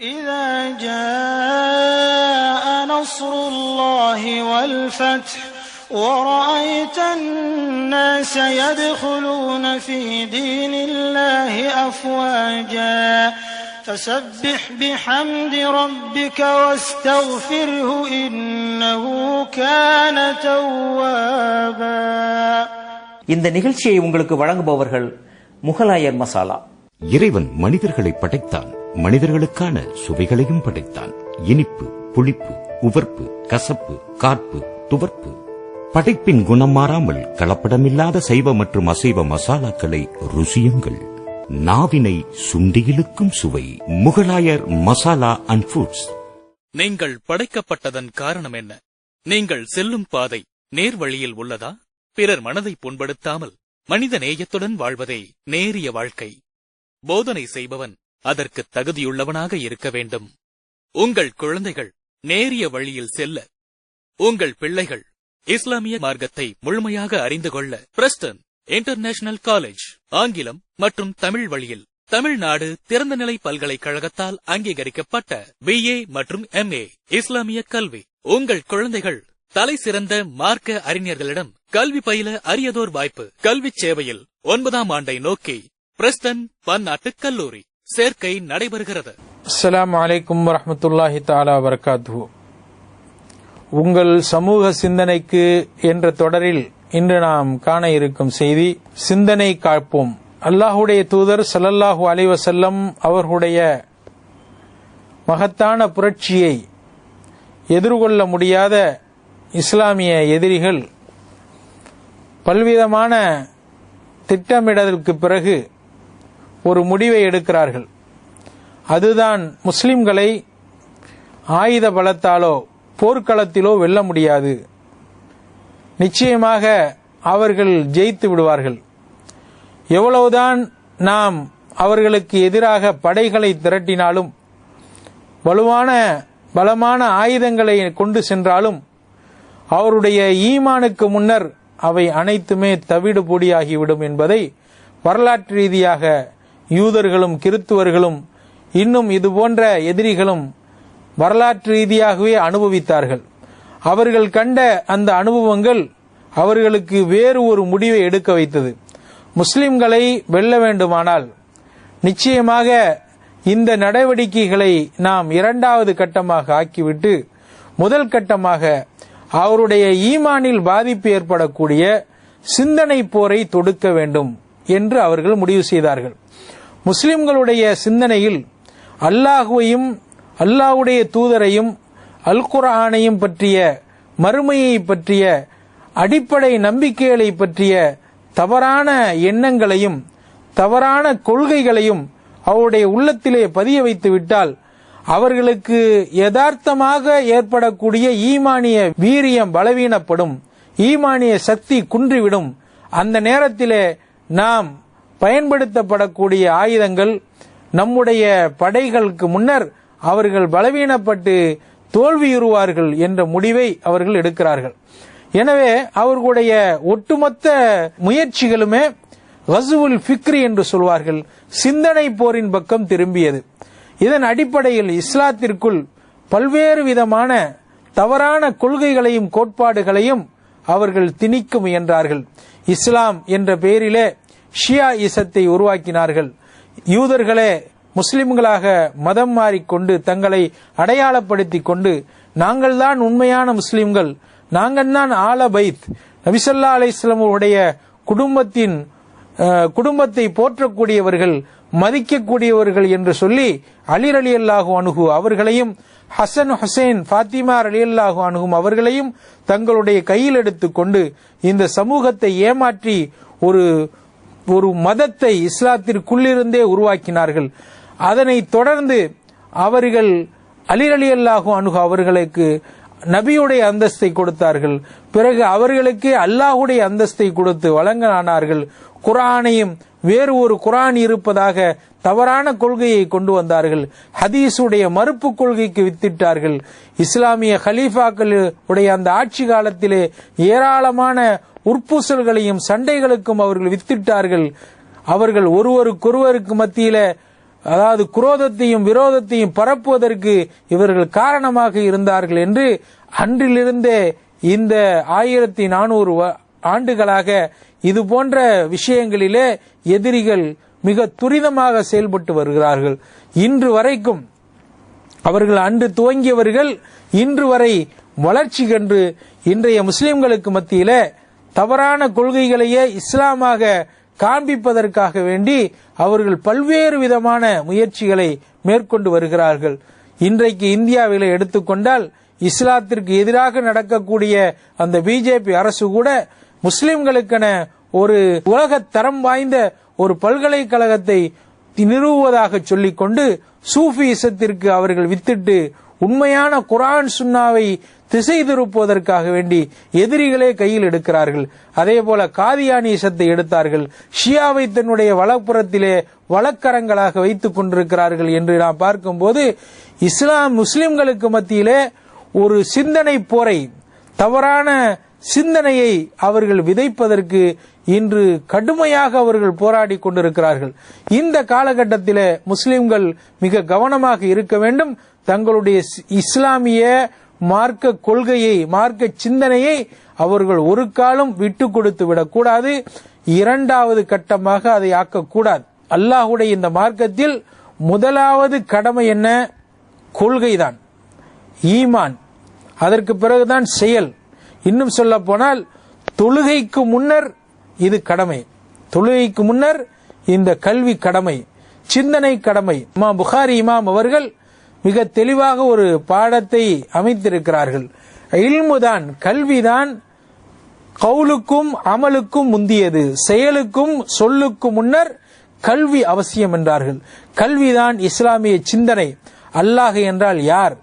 إذا جاء نصر الله والفتح ورأيت الناس يدخلون في دين الله أفواجا فسبح بحمد ربك واستغفره إنه كان توابا இந்த நிகழ்ச்சியை உங்களுக்கு வழங்குபவர்கள் முகலாயர் மசாலா இறைவன் மனிதர்களை படைத்தான். மனிதர்களுக்கான சுவைகளையும் படைத்தான். இனிப்பு புளிப்பு உவர்ப்பு கசப்பு கார்ப்பு துவர்ப்பு. படைப்பின் குணம் மாறாமல் கலப்படமில்லாத சைவ மற்றும் அசைவ மசாலாக்களை ருசியுங்கள். நாவினை சுண்டியிலுக்கும் சுவை. முகலாயர் மசாலா அண்ட் ஃபுட்ஸ் நீங்கள் படைக்கப்பட்டதன் காரணம் என்ன நீங்கள் செல்லும் பாதை நேர் வழியில் உள்ளதா? பிறர் மனதை புண்படுத்தாமல் மனித நேயத்துடன் வாழ்வதே நேரிய வாழ்க்கை. போதனை செய்பவன் அதற்கு தகுதியுள்ளவனாக இருக்க வேண்டும். உங்கள் குழந்தைகள் நேரிய வழியில் செல்ல உங்கள் பிள்ளைகள் இஸ்லாமிய மார்க்கத்தை முழுமையாக அறிந்து கொள்ள பிரஸ்டன் இன்டர்நேஷனல் காலேஜ் ஆங்கிலம் மற்றும் தமிழ் வழியில் தமிழ்நாடு திறந்தநிலை பல்கலைக்கழகத்தால் அங்கீகரிக்கப்பட்ட பிஏ மற்றும் எம்ஏ இஸ்லாமிய கல்வி. உங்கள் குழந்தைகள் தலை சிறந்த மார்க்க அறிஞர்களிடம் கல்வி பயில அரியதோர் வாய்ப்பு. கல்வி சேவையில் ஒன்பதாம் ஆண்டை நோக்கி பிரஸ்டன் பன்னாட்டு கல்லூரி. சேர்க்கை நடைபெறுகிறது. அஸ்லாம் வலைக்கும் வரமத்துல்லாஹி தாலா வரகாத்துஹு உங்கள் சமூக சிந்தனைக்கு என்ற தொடரில் இன்று நாம் காண இருக்கும் செய்தி சிந்தனை காப்போம் அல்லாஹுடைய தூதர் சல்லல்லாஹு அலைவசல்லம் அவர்களுடைய மகத்தான புரட்சியை எதிர்கொள்ள முடியாத இஸ்லாமிய எதிரிகள் பல்விதமான திட்டமிடலுக்கு பிறகு ஒரு முடிவை எடுக்கிறார்கள். அதுதான் முஸ்லிம்களை ஆயுத பலத்தாலோ போர்க்களத்திலோ வெல்ல முடியாது. நிச்சயமாக அவர்கள் ஜெயித்து விடுவார்கள். எவ்வளவுதான் நாம் அவர்களுக்கு எதிராக படைகளை திரட்டினாலும் வலுவான பலமான ஆயுதங்களை கொண்டு சென்றாலும் அவருடைய ஈமானுக்கு முன்னர் அவை அனைத்துமே தவிடு பொடியாகிவிடும் என்பதை வரலாற்று ரீதியாக யூதர்களும் கிறித்துவர்களும் இன்னும் இது போன்ற எதிரிகளும் வரலாற்று ரீதியாகவே அனுபவித்தார்கள். அவர்கள் கண்ட அந்த அனுபவங்கள் அவர்களுக்கு வேறு ஒரு முடிவை எடுக்க வைத்தது. முஸ்லிம்களை வெல்ல வேண்டுமானால் நிச்சயமாக இந்த நடவடிக்கைகளை நாம் இரண்டாவது கட்டமாக ஆக்கிவிட்டு முதல் கட்டமாக அவருடைய ஈமானில் பாதிப்பு ஏற்படக்கூடிய சிந்தனை போரை தொடுக்க வேண்டும் என்று அவர்கள் முடிவு செய்தார்கள். முஸ்லிம்களுடைய சிந்தனையில் அல்லாஹுவையும் அல்லாஹுடைய தூதரையும் அல் குரானையும் பற்றிய மறுமையை பற்றிய அடிப்படை நம்பிக்கைகளை பற்றிய தவறான எண்ணங்களையும் தவறான கொள்கைகளையும் அவருடைய உள்ளத்திலே பதிய வைத்து விட்டால் அவர்களுக்கு யதார்த்தமாக ஏற்படக்கூடிய ஈமானிய வீரியம் பலவீனப்படும் ஈமானிய சக்தி குன்றிவிடும். அந்த நேரத்திலே நாம் பயன்படுத்தப்படக்கூடிய ஆயுதங்கள் நம்முடைய படைகளுக்கு முன்னர் அவர்கள் பலவீனப்பட்டு தோல்வியுறுவார்கள் என்ற முடிவை அவர்கள் எடுக்கிறார்கள். எனவே அவர்களுடைய ஒட்டுமொத்த முயற்சிகளுமே வசூல் ஃபிக்ரி என்று சொல்வார்கள். சிந்தனை போரின் பக்கம் திரும்பியது. இதன் அடிப்படையில் இஸ்லாத்திற்குள் பல்வேறு விதமான தவறான கொள்கைகளையும் கோட்பாடுகளையும் அவர்கள் திணிக்க முயன்றார்கள். இஸ்லாம் என்ற பெயரிலே ஷியா இசத்தை உருவாக்கினார்கள். யூதர்களே முஸ்லிம்களாக மதம் மாறிக்கொண்டு தங்களை அடையாளப்படுத்திக் கொண்டு நாங்கள் தான் உண்மையான முஸ்லிம்கள். நாங்கள் தான் ஆல பைத். நபிசல்லா அலிஸ்லமுடைய குடும்பத்தின் குடும்பத்தை போற்றக்கூடியவர்கள் மதிக்கக்கூடியவர்கள் என்று சொல்லி அலிர் அலி அல்லாஹு அணுகு அவர்களையும் ஹசன் ஹுசைன் ஃபாத்திமா அலி அல்லாஹு அணுகும் அவர்களையும் தங்களுடைய கையில் எடுத்துக்கொண்டு இந்த சமூகத்தை ஏமாற்றி ஒரு ஒரு மதத்தை இஸ்லாத்திற்குள்ளிருந்தே உருவாக்கினார்கள். அதனைத் தொடர்ந்து அவர்கள் அலிரலி அல்லாஹு அணுகு அவர்களுக்கு நபியுடைய அந்தஸ்தை கொடுத்தார்கள். பிறகு அவர்களுக்கே அல்லாஹுடைய அந்தஸ்தை கொடுத்து வழங்கலானார்கள். குரானையும் வேறு ஒரு குரான் இருப்பதாக தவறான கொள்கையை கொண்டு வந்தார்கள். ஹதீஸுடைய மறுப்பு கொள்கைக்கு வித்திட்டார்கள். இஸ்லாமிய ஹலீஃபாக்கள் உடைய அந்த ஆட்சி காலத்திலே ஏராளமான உட்பூசல்களையும் சண்டைகளுக்கும் அவர்கள் வித்திட்டார்கள். அவர்கள் ஒருவருக்கொருவருக்கு மத்தியில அதாவது குரோதத்தையும் விரோதத்தையும் பரப்புவதற்கு இவர்கள் காரணமாக இருந்தார்கள் என்று அன்றிலிருந்தே இந்த ஆயிரத்தி நானூறு ஆண்டுகளாக இது போன்ற விஷயங்களிலே எதிரிகள் மிக துரிதமாக செயல்பட்டு வருகிறார்கள். இன்று வரைக்கும் அவர்கள் அன்று துவங்கியவர்கள் இன்று வரை வளர்ச்சி கண்டு இன்றைய முஸ்லிம்களுக்கு மத்தியிலே தவறான கொள்கைகளையே இஸ்லாமாக காண்பிப்பதற்காக வேண்டி அவர்கள் பல்வேறு விதமான முயற்சிகளை மேற்கொண்டு வருகிறார்கள். இன்றைக்கு இந்தியாவில் எடுத்துக்கொண்டால் இஸ்லாத்திற்கு எதிராக நடக்கக்கூடிய அந்த பிஜேபி அரசு கூட முஸ்லிம்களுக்கென ஒரு உலக தரம் வாய்ந்த ஒரு பல்கலைக்கழகத்தை நிறுவுவதாக சொல்லிக்கொண்டு சூஃபிசத்திற்கு அவர்கள் வித்திட்டு உண்மையான குரான் சுன்னாவை திசை திருப்புவதற்காக வேண்டி எதிரிகளே கையில் எடுக்கிறார்கள். அதே போல காதியானீசத்தை எடுத்தார்கள். ஷியாவை தன்னுடைய வலப்புறத்திலே வழக்கரங்களாக வைத்துக் கொண்டிருக்கிறார்கள் என்று நாம் பார்க்கும்போது இஸ்லாம் முஸ்லிம்களுக்கு மத்தியிலே ஒரு சிந்தனை போரை தவறான சிந்தனையை அவர்கள் விதைப்பதற்கு இன்று கடுமையாக அவர்கள் போராடி கொண்டிருக்கிறார்கள். இந்த காலகட்டத்திலே முஸ்லிம்கள் மிக கவனமாக இருக்க வேண்டும். தங்களுடைய இஸ்லாமிய மார்க்க கொள்கையை மார்க்க சிந்தனையை அவர்கள் ஒரு காலம் விட்டு கொடுத்து விடக்கூடாது. இரண்டாவது கட்டமாக அதை ஆக்கக்கூடாது. அல்லாஹுடைய இந்த மார்க்கத்தில் முதலாவது கடமை என்ன? கொள்கைதான். ஈமான். அதற்கு பிறகுதான் செயல். இன்னும் சொல்ல போனால் தொழுகைக்கு முன்னர் இது கடமை. தொழுகைக்கு முன்னர் இந்த கல்வி கடமை. சிந்தனை கடமை. இமாம் புகாரி இமாம் அவர்கள் மிக தெளிவாக ஒரு பாடத்தை அமைத்திருக்கிறார்கள். இல்முதான் கல்விதான் கவுலுக்கும் அமலுக்கும் முந்தியது. செயலுக்கும் சொல்லுக்கும் முன்னர் கல்வி அவசியம் என்றார்கள். கல்விதான் இஸ்லாமிய சிந்தனை. அல்லாஹ் என்றால் யார்?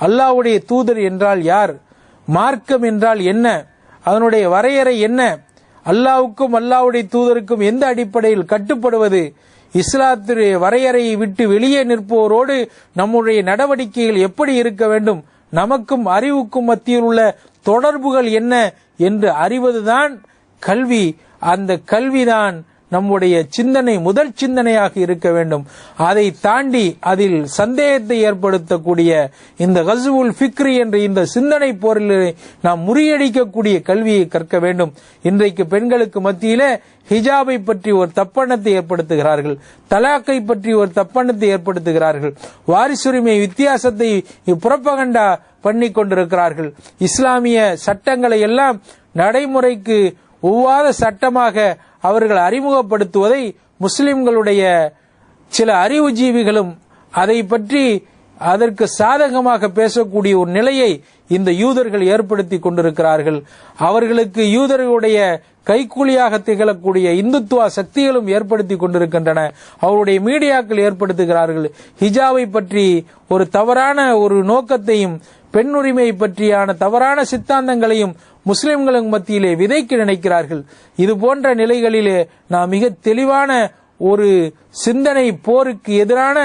அல்லாஹ்வுடைய தூதர் என்றால் யார்? மார்க்கம் என்றால் என்ன? அதனுடைய வரையறை என்ன? அல்லாவுக்கும் அல்லாவுடைய தூதருக்கும் எந்த அடிப்படையில் கட்டுப்படுவது? இஸ்லாத்துடைய வரையறையை விட்டு வெளியே நிற்போரோடு நம்முடைய நடவடிக்கைகள் எப்படி இருக்க வேண்டும்? நமக்கும் அறிவுக்கும் மத்தியில் உள்ள தொடர்புகள் என்ன? என்று அறிவதுதான் கல்வி. அந்த கல்விதான் நம்முடைய சிந்தனை முதல் சிந்தனையாக இருக்க வேண்டும். அதை தாண்டி அதில் சந்தேகத்தை ஏற்படுத்தக்கூடிய இந்த கசுவுல் ஃபிக்ரி என்ற இந்த சிந்தனை போரில் நாம் முறியடிக்கக்கூடிய கல்வியை கற்க வேண்டும். இன்றைக்கு பெண்களுக்கு மத்தியில ஹிஜாபை பற்றி ஒரு தப்பெண்ணத்தை ஏற்படுத்துகிறார்கள். தலாக்கை பற்றி ஒரு தப்பெண்ணத்தை ஏற்படுத்துகிறார்கள். வாரிசுரிமை வித்தியாசத்தை புறப்பகண்டா பண்ணி கொண்டிருக்கிறார்கள். இஸ்லாமிய சட்டங்களை எல்லாம் நடைமுறைக்கு ஒவ்வாத சட்டமாக அவர்கள் அறிமுகப்படுத்துவதை முஸ்லிம்களுடைய சில அறிவுஜீவிகளும் அதை பற்றி அதற்கு சாதகமாக பேசக்கூடிய ஒரு நிலையை இந்த யூதர்கள் ஏற்படுத்தி கொண்டிருக்கிறார்கள். அவர்களுக்கு யூதர்களுடைய கைக்கூலியாக திகழக்கூடிய இந்துத்துவ சக்திகளும் ஏற்படுத்தி கொண்டிருக்கின்றன. அவருடைய மீடியாக்கள் ஏற்படுத்துகிறார்கள். ஹிஜாவை பற்றி ஒரு தவறான ஒரு நோக்கத்தையும் பெண்ணுரிமை பற்றியான தவறான சித்தாந்தங்களையும் முஸ்லிம்களுக்கு மத்தியிலே விதைக்க நினைக்கிறார்கள். இது போன்ற நிலைகளிலே நாம் மிக தெளிவான ஒரு சிந்தனை போருக்கு எதிரான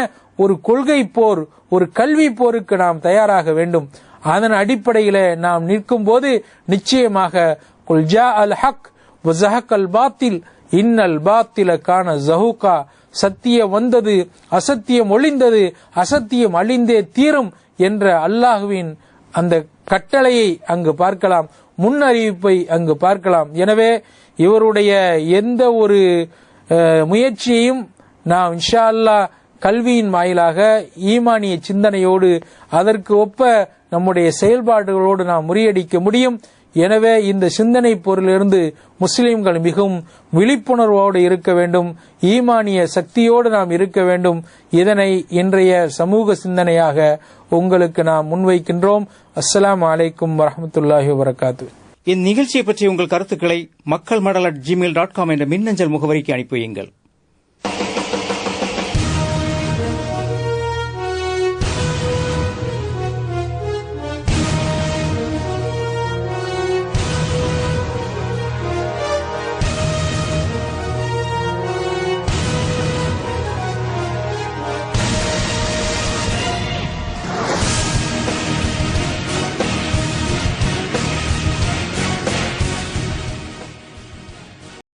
ஒரு கொள்கை போர் ஒரு கல்வி போருக்கு நாம் தயாராக வேண்டும். அதன் அடிப்படையில நாம் நிற்கும் போது நிச்சயமாக குல்ஜா அல் ஹக் அல் பாத்தில் இன்னல் பாத்தில காண ஜஹூகா சத்தியம் வந்தது அசத்தியம் ஒளிந்தது அசத்தியம் அழிந்தே தீரும் என்ற அல்லாஹுவின் அந்த கட்டளையை அங்கு பார்க்கலாம். முன் அறிவிப்பை அங்கு பார்க்கலாம். எனவே இவருடைய எந்த ஒரு முயற்சியையும் நாம் இன்ஷா அல்லா கல்வியின் வாயிலாக ஈமானிய சிந்தனையோடு அதற்கு ஒப்ப நம்முடைய செயல்பாடுகளோடு நாம் முறியடிக்க முடியும். எனவே இந்த சிந்தனை பொருளிலிருந்து முஸ்லிம்கள் மிகவும் விழிப்புணர்வோடு இருக்க வேண்டும் ஈமானிய சக்தியோடு நாம் இருக்க வேண்டும். இதனை இன்றைய சமூக சிந்தனையாக உங்களுக்கு நாம் முன்வைக்கின்றோம். அஸ்லாம் அலைக்கும் வரமத்துல்லாஹி வரகாத்து இந்நிகழ்ச்சியை பற்றி உங்கள் கருத்துக்களை மக்கள் மடல் அட் ஜிமெயில் டாட் காம் என்ற மின்னஞ்சல் முகவரிக்கு அனுப்பி வையுங்கள்.